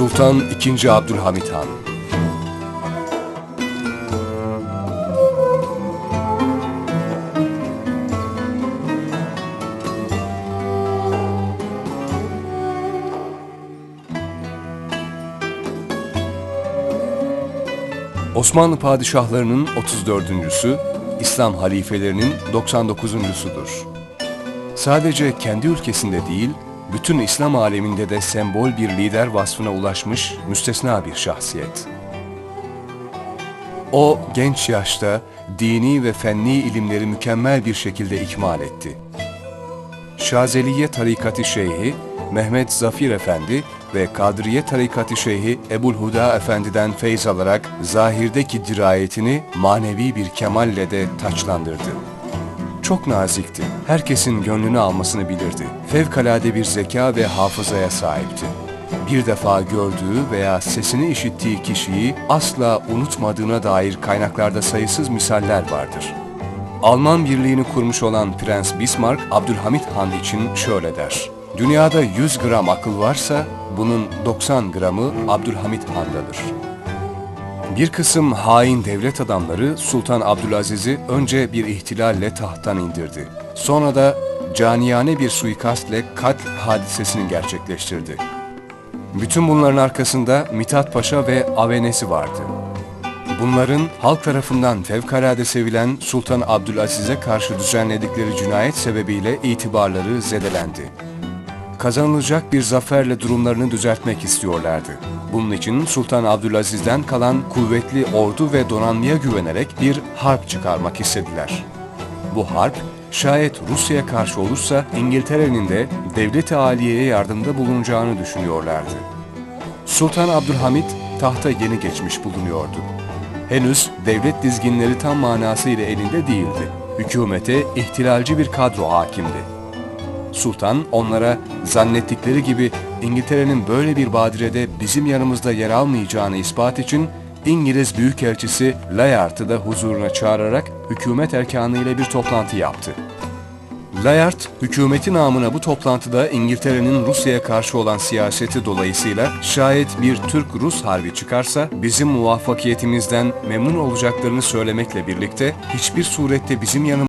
Sultan II. Abdülhamit Han Osmanlı padişahlarının 34.sü, İslam halifelerinin 99.sudur. Sadece kendi ülkesinde değil, bütün İslam aleminde de sembol bir lider vasfına ulaşmış müstesna bir şahsiyet. O genç yaşta dini ve fenni ilimleri mükemmel bir şekilde ikmal etti. Şazeliye Tarikatı Şeyhi Mehmet Zafir Efendi ve Kadriye Tarikatı Şeyhi Ebu'l-Huda Efendi'den feyz alarak zahirdeki dirayetini manevi bir kemalle de taçlandırdı. Çok nazikti. Herkesin gönlünü almasını bilirdi. Fevkalade bir zeka ve hafızaya sahipti. Bir defa gördüğü veya sesini işittiği kişiyi asla unutmadığına dair kaynaklarda sayısız misaller vardır. Alman birliğini kurmuş olan Prens Bismarck, Abdülhamit Han için şöyle der. Dünyada 100 gram akıl varsa bunun 90 gramı Abdülhamit Han'dadır. Bir kısım hain devlet adamları Sultan Abdülaziz'i önce bir ihtilalle tahttan indirdi. Sonra da caniyane bir suikastle katl hadisesini gerçekleştirdi. Bütün bunların arkasında Mithat Paşa ve Avenesi vardı. Bunların halk tarafından fevkalade sevilen Sultan Abdülaziz'e karşı düzenledikleri cinayet sebebiyle itibarları zedelendi kazanılacak bir zaferle durumlarını düzeltmek istiyorlardı. Bunun için Sultan Abdülaziz'den kalan kuvvetli ordu ve donanmaya güvenerek bir harp çıkarmak istediler. Bu harp, şayet Rusya'ya karşı olursa İngiltere'nin de devlet-i aliyeye yardımda bulunacağını düşünüyorlardı. Sultan Abdülhamit tahta yeni geçmiş bulunuyordu. Henüz devlet dizginleri tam manasıyla elinde değildi. Hükümete ihtilalci bir kadro hakimdi. Sultan onlara zannettikleri gibi İngiltere'nin böyle bir badirede bizim yanımızda yer almayacağını ispat için İngiliz Büyükelçisi Layard'ı da huzuruna çağırarak hükümet erkanıyla bir toplantı yaptı. Layard, hükümeti namına bu toplantıda İngiltere'nin Rusya'ya karşı olan siyaseti dolayısıyla şayet bir Türk-Rus harbi çıkarsa bizim muvaffakiyetimizden memnun olacaklarını söylemekle birlikte hiçbir surette bizim yanımızda